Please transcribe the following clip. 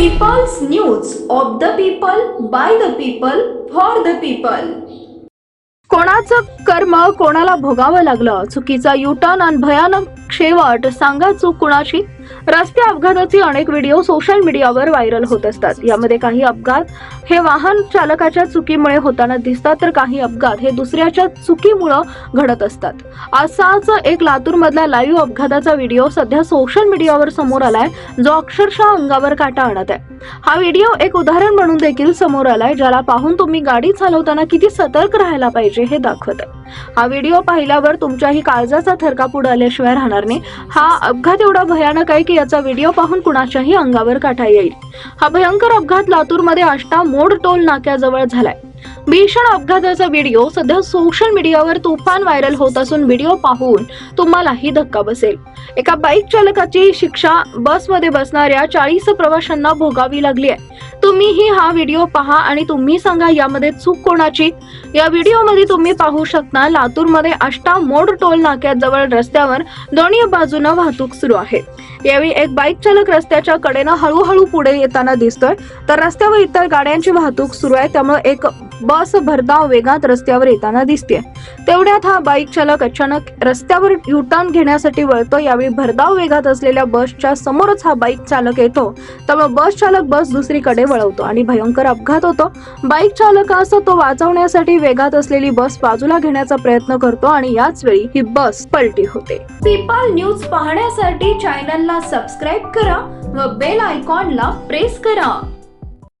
People's news of the people by the people for the people कोणाचं कर्म कोणाला भोगावं लागलं? चुकीचा युटर्न आणि भयानक शेवट सांगा चूक कुणाची रस्ते अपघाताचे अनेक व्हिडिओ सोशल मीडियावर व्हायरल होत असतात. यामध्ये काही अपघात हे वाहन चालकाच्या चुकीमुळे होताना दिसतात तर काही अपघात हे दुसऱ्याच्या चुकीमुळं घडत असतात. असाच एक लातूर मधला लाईव्ह अपघाताचा व्हिडिओ सध्या सोशल मीडियावर समोर आलाय जो अक्षरशः अंगावर काटा आणत आहे. हा व्हिडिओ एक उदाहरण म्हणून देखील समोर आलाय ज्याला पाहून तुम्ही गाडी चालवताना किती सतर्क राहायला पाहिजे हे दाखवत आहे. हा व्हिडिओ पाहिल्यावर तुमच्याही काळजाचा थरकाप आल्याशिवाय राहणार नाही. हा अपघात एवढा भयानक आहे की याचा व्हिडिओ पाहून कुणाच्याही अंगावर काटा येईल. हा भयंकर अपघात लातूरमध्ये आष्टा मोड टोल नाक्याजवळ झालाय. भीषण अपघाताचा व्हिडिओ सध्या सोशल मीडियावर तुफान व्हायरल होत असून व्हिडिओ पाहून तुम्हालाही धक्का बसेल. एका बाईक चालकाची शिक्षा बसमध्ये बसणाऱ्या चाळीस प्रवाशांना भोगावी लागली आहे. तुम्हीही हा व्हिडिओ पहा आणि तुम्ही सांगा यामध्ये चूक कोणाची? या व्हिडिओमध्ये तुम्ही पाहू शकता लातूरमध्ये अष्टा मोड टोल नाक्याजवळ रस्त्यावर दोन्ही बाजूनं वाहतूक सुरू आहे. यावेळी एक बाईक चालक रस्त्याच्या कडेनं हळूहळू पुढे येताना दिसतोय. तर रस्त्यावर इतर गाड्यांची वाहतूक सुरू आहे. त्यामुळे एक बस भरधाव वेगात रस्त्यावर येताना दिसते तेवढ्यात हा बाईक चालक अचानक रस्त्यावर युटर्न घेण्यासाठी वळतो यावेळी भरधाव वेगात असलेल्या बसच्या समोरच हा बाईक चालक येतो. त्यामुळे बस चालक बस दुसरीकडे वळवतो आणि भयंकर अपघात होतो. बाईक चालक असं तो वाचवण्यासाठी वेगात असलेली बस बाजूला घेण्याचा प्रयत्न करतो आणि याच वेळी ही बस पलटी होते. पीपल न्यूज पाहण्यासाठी चॅनलला सबस्क्राईब करा व बेल आयकॉनला प्रेस करा.